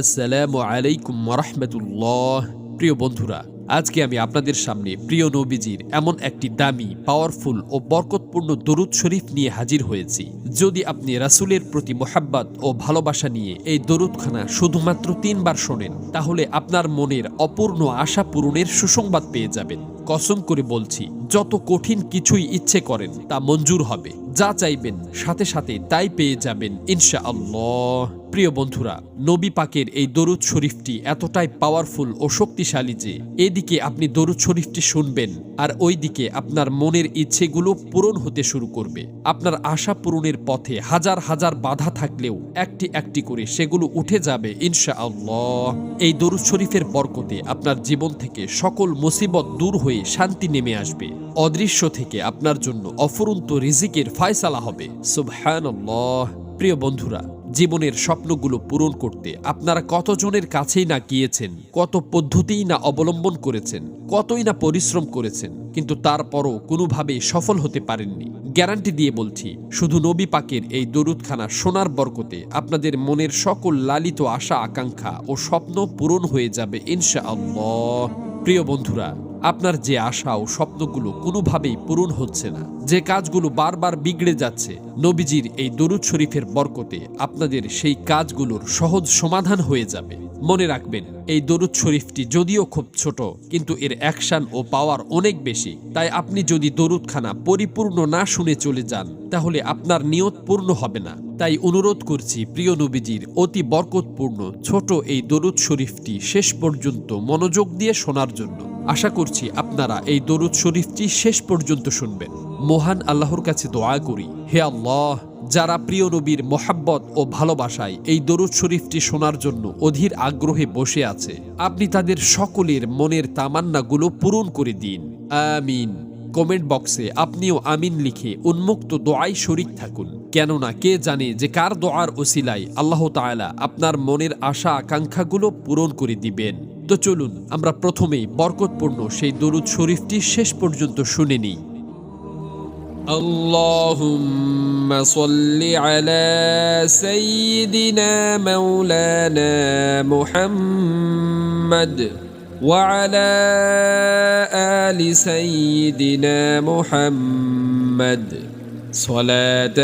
আসসালামু আলাইকুম রহমতুল্লাহ প্রিয় বন্ধুরা, আজকে আমি আপনাদের সামনে প্রিয় নবীজির এমন একটি দামি পাওয়ারফুল ও বরকতপূর্ণ দরুদ শরীফ নিয়ে হাজির হয়েছি। যদি আপনি রাসূলের প্রতি মোহাব্বত ও ভালোবাসা নিয়ে এই দরুদখানা শুধুমাত্র তিনবার শোনেন, তাহলে আপনার মনের অপূর্ণ আশা পূরণের সুসংবাদ পেয়ে যাবেন। কসম করে বলছি, যত কঠিন কিছুই ইচ্ছে করেন, তা মঞ্জুর হবে। যা চাইবেন, সাথে সাথে তাই পেয়ে যাবেন ইনশা আল্লাহ প্রিয় বন্ধুরা, নবী পাকের এই দরুদ শরীফটি এতটাই পাওয়ারফুল ও শক্তিশালী যে, এদিকে আপনি দরুদ শরীফটি শুনবেন আর ওইদিকে আপনার মনের ইচ্ছেগুলো পূরণ হতে শুরু করবে। আপনার আশা পূরণের পথে হাজার হাজার বাধা থাকলেও একটি একটি করে সেগুলো উঠে যাবে ইনশা আল্লাহ এই দরুদ শরীফের বরকতে আপনার জীবন থেকে সকল মুসিবত দূর হয়ে শান্তি নেমে আসবে। অদৃশ্য থেকে আপনার জন্য অফুরন্ত রিজিকের ফায়সালা হবে। সুবহানাল্লাহ। প্রিয় বন্ধুরা, জীবনের স্বপ্নগুলো পূরণ করতে আপনারা কতজনের কাছেই না গিয়েছেন, কত পদ্ধতিই না অবলম্বন করেছেন, কতই না পরিশ্রম করেছেন, কিন্তু তারপরও কোনোভাবেই সফল হতে পারেননি। গ্যারান্টি দিয়ে বলছি, শুধু নবী পাকের এই দরুদখানা সোনার বরকতে আপনাদের মনের সকল লালিত আশা আকাঙ্ক্ষা ও স্বপ্ন পূরণ হয়ে যাবে ইনশা আল্লাহ প্রিয় বন্ধুরা আপনার যে আশা ও স্বপ্নগুলো কোনোভাবেই পূরণ হচ্ছে না, যে কাজগুলো বারবার বিগড়ে যাচ্ছে, নবীজির এই দরুদ শরীফের বরকতে আপনাদের সেই কাজগুলোর সহজ সমাধান হয়ে যাবে। মনে রাখবেন, এই দরুদ শরীফটি যদিও খুব ছোট, কিন্তু এর অ্যাকশন ও পাওয়ার অনেক বেশি। তাই আপনি যদি দরুদখানা পরিপূর্ণ না শুনে চলে যান, তাহলে আপনার নিয়ত পূর্ণ হবে না। তাই অনুরোধ করছি, প্রিয় নবীজির অতি বরকতপূর্ণ ছোট এই দরুদ শরীফটি শেষ পর্যন্ত মনোযোগ দিয়ে শোনার জন্য। আশা করছি আপনারা এই দরুদ শরীফটি শেষ পর্যন্ত শুনবেন। মহান আল্লাহর কাছে দোয়া করি, হে আল্লাহ, যারা প্রিয় নবীর মোহাব্বত ও ভালোবাসায় এই দরুদ শরীফটি শোনার জন্য অধীর আগ্রহে বসে আছে, আপনি তাদের সকলের মনের তামান্নাগুলো পূরণ করে দিন। আমিন। কমেন্ট বক্সে আপনিও আমিন লিখে উন্মুক্ত দোয়াই শরিক থাকুন, কেননা কে জানে যে কার দোয়ার ওসিলায় আল্লাহ তাআলা আপনার মনের আশা আকাঙ্ক্ষাগুলো পূরণ করে দিবেন। তো চলুন আমরা প্রথমেই বরকতপূর্ণ সেই দরুদ শরীফটি শেষ পর্যন্ত শুনে নিই اللهم صل على سيدنا مولانا محمد وعلى ال سيدنا محمد صلاة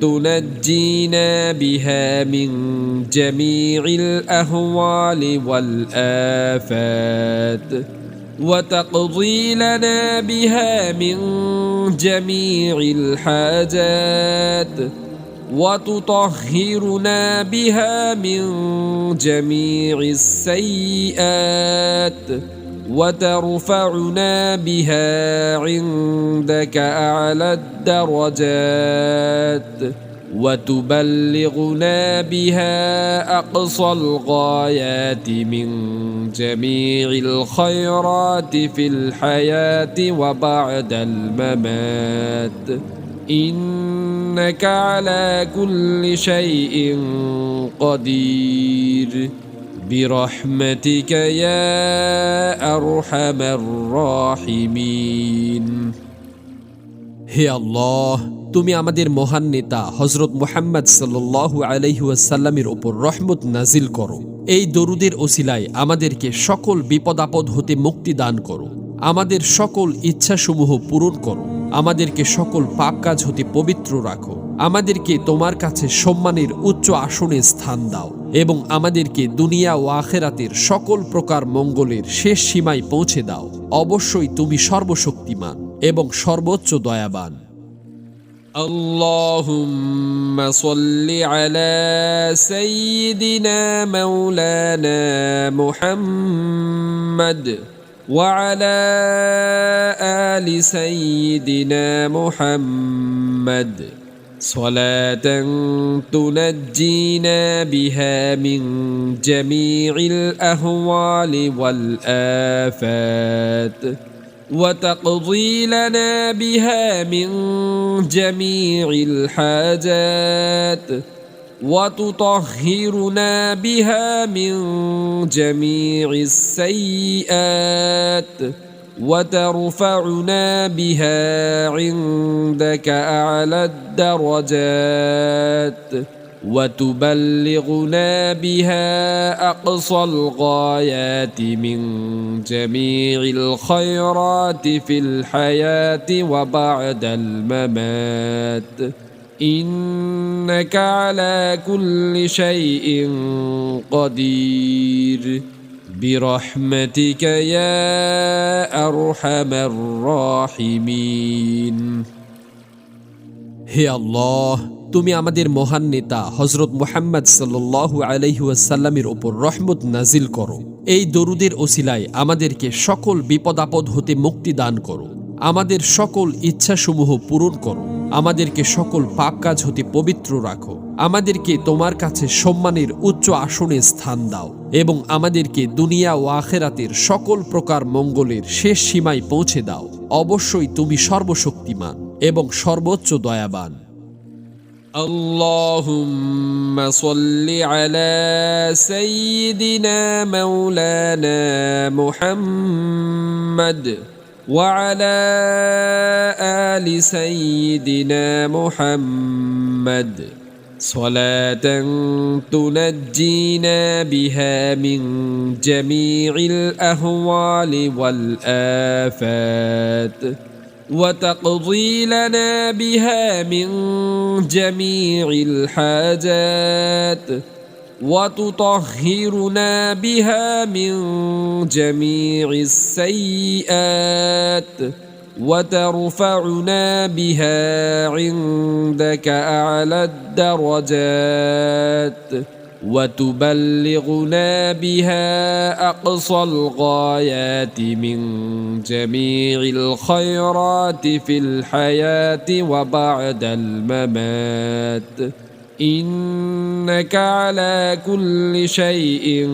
تنجينا بها من جميع الأهوال والآفات وتقضي لنا بها من جميع الحاجات وتطهرنا بها من جميع السيئات. وترفعنا بها عندك أعلى الدرجات وتبلغنا بها أقصى الغايات من جميع الخيرات في الحياة وبعد الممات. إنك على كل شيء قدير. برحمتك يا ارحم الراحمين হে আল্লাহ তুমি আমাদের মহান নেতা হজরত মুহাম্মদ সাল্লাল্লাহু আলাইহি ওয়াসাল্লামের ওপর রহমত নাজিল করো এই দরুদের ওসিলায় আমাদেরকে সকল বিপদ আপদ হতে মুক্তি দান করো আমাদের সকল ইচ্ছাসমূহ পূরণ করো আমাদেরকে সকল পাপ কাজ হতে পবিত্র রাখো আমাদেরকে তোমার কাছে সম্মানের উচ্চ আসনে স্থান দাও এবং আমাদেরকে দুনিয়া ও আখেরাতের সকল প্রকার মঙ্গলের শেষ সীমায় পৌঁছে দাও অবশ্যই তুমি সর্বশক্তিমান এবং সর্বোচ্চ দয়াবান اللهم صل على سيدنا مولانا محمد وعلى ال سيدنا محمد صلاة تنجينا بها من جميع الأهوال والآفات وتقضي لنا بها من جميع الحاجات وتطهرنا بها من جميع السيئات. وترفعنا بها عندك أعلى الدرجات وتبلغنا بها أقصى الغايات من جميع الخيرات في الحياة وبعد الممات. إنك على كل شيء قدير. برحمتك يا ارحم الراحمين হে আল্লাহ তুমি আমাদের মহান নেতা হজরত মুহাম্মদ সাল্লাল্লাহু আলাইহি ওয়াসাল্লামের উপর রহমত নাজিল করো এই দরুদের ওসিলায় আমাদেরকে সকল বিপদ আপদ হতে মুক্তি দান করো আমাদের সকল ইচ্ছাসমূহ পূরণ করো আমাদেরকে সকল পাপ কাজ হতে পবিত্র রাখো আমাদেরকে তোমার কাছে সম্মানের উচ্চ আসনে স্থান দাও এবং আমাদেরকে দুনিয়া ও আখেরাতের সকল প্রকার মঙ্গলের শেষ সীমায় পৌঁছে দাও অবশ্যই তুমি সর্বশক্তিমান এবং সর্বোচ্চ দয়াবান اللهم صل على سيدنا مولانا محمد وعلى ال سيدنا محمد صلاة تنجينا بها من جميع الأهوال والآفات وتقضي لنا بها من جميع الحاجات وتطهرنا بها من جميع السيئات. وترفعنا بها عندك أعلى الدرجات وتبلغنا بها أقصى الغايات من جميع الخيرات في الحياة وبعد الممات. إنك على كل شيء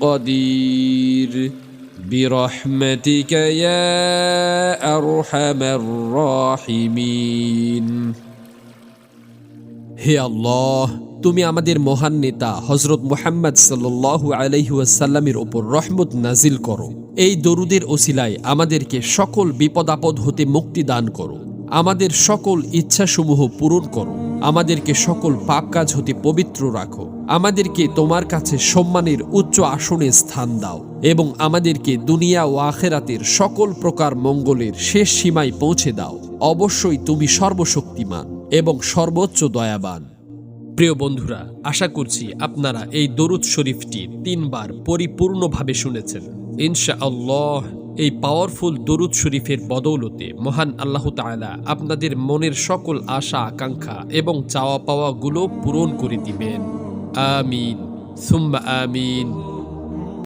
قدير. برحمتك يا ارحم الراحمين হে আল্লাহ তুমি আমাদের মহান নেতা হজরত মুহাম্মদ সাল্লাল্লাহু আলাইহি ওয়াসাল্লামের উপর রহমত নাজিল করো এই দরুদের ওসিলায় আমাদেরকে সকল বিপদ আপদ হতে মুক্তি দান করো আমাদের সকল ইচ্ছাসমূহ পূরণ করো। আমাদেরকে সকল পাপ কাজ হতে পবিত্র রাখো। আমাদেরকে তোমার কাছে সম্মানের উচ্চ আসনে স্থান দাও এবং আমাদেরকে দুনিয়া ও আখেরাতের সকল প্রকার মঙ্গলের শেষ সীমায় পৌঁছে দাও। অবশ্যই তুমি সর্বশক্তিমান এবং সর্বোচ্চ দয়াবান। প্রিয় বন্ধুরা, আশা করছি আপনারা এই দরুদ শরীফটি তিনবার পরিপূর্ণভাবে শুনেছেন। ইনশা আল্লাহ এই পাওয়ারফুল দরুদ শরীফের বদৌলতে মহান আল্লাহ তালা আপনাদের মনের সকল আশা, আকাঙ্ক্ষা এবং চাওয়া পাওয়াগুলো পূরণ করে দিবেন। আমিন। সুম্মা আমিন।